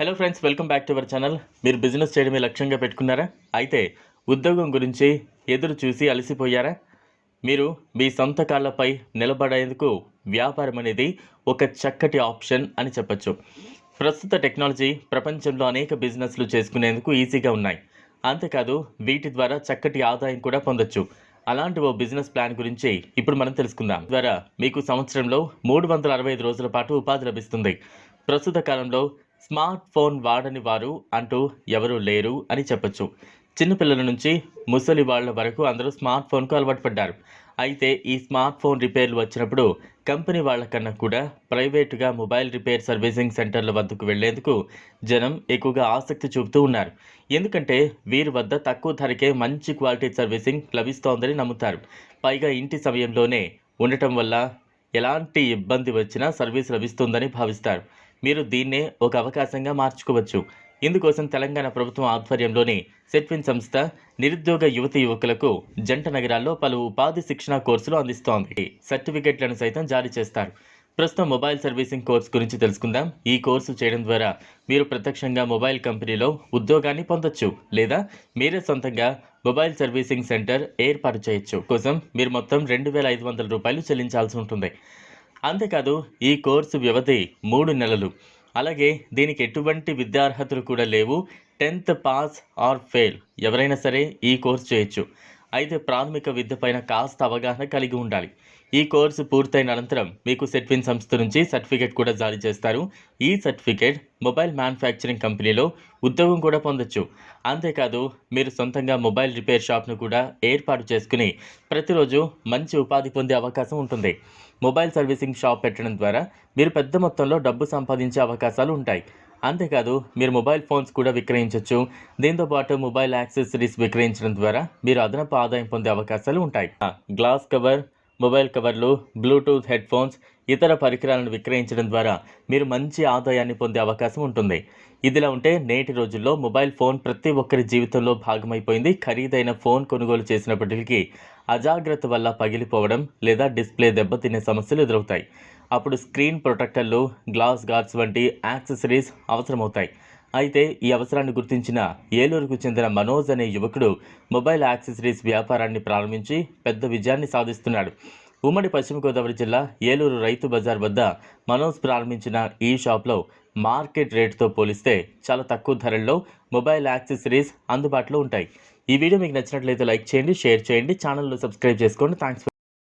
Hello friends welcome back to our channel మీరు business చేయడమే లక్ష్యంగా పెట్టుకున్నారా? అయితే ఉద్యోగం గురించి ఎదురు చూసి అలసిపోయారా? మీరు మీ సొంత కాళ్ళపై నిలబడేందుకు వ్యాపారం అనేది ఒక చక్కటి ఆప్షన్ అని చెప్పొచ్చు. ప్రస్తుత టెక్నాలజీ ప్రపంచంలో అనేక బిజినెస్లు చేసుకునేందుకు ఈజీగా ఉన్నాయి. అంతేకాదు వీటి ద్వారా చక్కటి ఆదాయం కూడా పొందొచ్చు. అలాంటి ఓ బిజినెస్ ప్లాన్ గురించి ఇప్పుడు మనం తెలుసుకుందాం. ద్వారా మీకు సంవత్సరంలో మూడు వందల అరవై ఐదు రోజుల పాటు ఉపాధి లభిస్తుంది. ప్రస్తుత కాలంలో స్మార్ట్ ఫోన్ వాడని వారు అంటూ ఎవరూ లేరు అని చెప్పొచ్చు. చిన్నపిల్లల నుంచి ముసలి వాళ్ళ వరకు అందరూ స్మార్ట్ ఫోన్కు అలవాటు పడ్డారు. అయితే ఈ స్మార్ట్ ఫోన్ రిపేర్లు వచ్చినప్పుడు కంపెనీ వాళ్ళకన్నా కూడా ప్రైవేటుగా మొబైల్ రిపేర్ సర్వీసింగ్ సెంటర్ల వద్దకు వెళ్ళేందుకు జనం ఎక్కువగా ఆసక్తి చూపుతూ ఉన్నారు. ఎందుకంటే వీరి వద్ద తక్కువ ధరకే మంచి క్వాలిటీ సర్వీసింగ్ లభిస్తోందని నమ్ముతారు. పైగా ఇంటి సమయంలోనే ఉండటం వల్ల ఎలాంటి ఇబ్బంది వచ్చినా సర్వీస్ లభిస్తుందని భావిస్తారు. మీరు దీన్నే ఒక అవకాశంగా మార్చుకోవచ్చు. ఇందుకోసం తెలంగాణ ప్రభుత్వం ఆధ్వర్యంలోని సెట్విన్ సంస్థ నిరుద్యోగ యువతి యువకులకు జంట నగరాల్లో పలు ఉపాధి శిక్షణ కోర్సులు అందిస్తోంది. సర్టిఫికెట్లను సైతం జారీ చేస్తారు. ప్రస్తుతం మొబైల్ సర్వీసింగ్ కోర్స్ గురించి తెలుసుకుందాం. ఈ కోర్సు చేయడం ద్వారా మీరు ప్రత్యక్షంగా మొబైల్ కంపెనీలో ఉద్యోగాన్ని పొందొచ్చు లేదా మీరే సొంతంగా మొబైల్ సర్వీసింగ్ సెంటర్ ఏర్పాటు చేయొచ్చు. కోసం మీరు మొత్తం రెండు వేల ఐదు వందల రూపాయలు చెల్లించాల్సి ఉంటుంది. అంతేకాదు ఈ కోర్సు వ్యవధి మూడు నెలలు. అలాగే దీనికి ఎటువంటి విద్యార్హతలు కూడా లేవు. Tenth pass or fail. ఎవరైనా సరే ఈ కోర్సు చేయొచ్చు. అయితే ప్రాథమిక విద్య పైన కాస్త అవగాహన కలిగి ఉండాలి. ఈ కోర్సు పూర్తయిన అనంతరం మీకు సెట్విన్ సంస్థ నుంచి సర్టిఫికేట్ కూడా జారీ చేస్తారు. ఈ సర్టిఫికేట్ మొబైల్ మ్యానుఫ్యాక్చరింగ్ కంపెనీలో ఉద్యోగం కూడా పొందొచ్చు. అంతేకాదు మీరు సొంతంగా మొబైల్ రిపేర్ షాప్ను కూడా ఏర్పాటు చేసుకుని ప్రతిరోజు మంచి ఉపాధి పొందే అవకాశం ఉంటుంది. మొబైల్ సర్వీసింగ్ షాప్ పెట్టడం ద్వారా మీరు పెద్ద మొత్తంలో డబ్బు సంపాదించే అవకాశాలు ఉంటాయి. అంతేకాదు మీరు మొబైల్ ఫోన్స్ కూడా విక్రయించవచ్చు దీంతో పాటు మొబైల్ యాక్సెసరీస్ విక్రయించడం ద్వారా మీరు అదనపు ఆదాయం పొందే అవకాశాలు ఉంటాయి. గ్లాస్ కవర్ మొబైల్ కవర్లు బ్లూటూత్ హెడ్ ఫోన్స్ ఇతర పరికరాలను విక్రయించడం ద్వారా మీరు మంచి ఆదాయాన్ని పొందే అవకాశం ఉంటుంది. ఇదిలా ఉంటే నేటి రోజుల్లో మొబైల్ ఫోన్ ప్రతి ఒక్కరి జీవితంలో భాగమైపోయింది. ఖరీదైన ఫోన్ కొనుగోలు చేసినప్పటికీ అజాగ్రత్త వల్ల పగిలిపోవడం లేదా డిస్ప్లే దెబ్బతినే సమస్యలు ఎదురవుతాయి. అప్పుడు స్క్రీన్ ప్రొటెక్టర్లు గ్లాస్ గార్డ్స్ వంటి యాక్సెసరీస్ అవసరమవుతాయి. అయితే ఈ అవసరాన్ని గుర్తించిన ఏలూరుకు చెందిన మనోజ్ అనే యువకుడు మొబైల్ యాక్సెసరీస్ వ్యాపారాన్ని ప్రారంభించి పెద్ద విజయాన్ని సాధిస్తున్నాడు. ఉమ్మడి పశ్చిమ గోదావరి జిల్లా ఏలూరు రైతు బజార్ వద్ద మనోజ్ ప్రారంభించిన ఈ షాప్లో మార్కెట్ రేటుతో పోలిస్తే చాలా తక్కువ ధరల్లో మొబైల్ యాక్సెసరీస్ అందుబాటులో ఉంటాయి. ఈ వీడియో మీకు నచ్చినట్లయితే లైక్ చేయండి షేర్ చేయండి ఛానల్లో సబ్స్క్రైబ్ చేసుకోండి. థ్యాంక్స్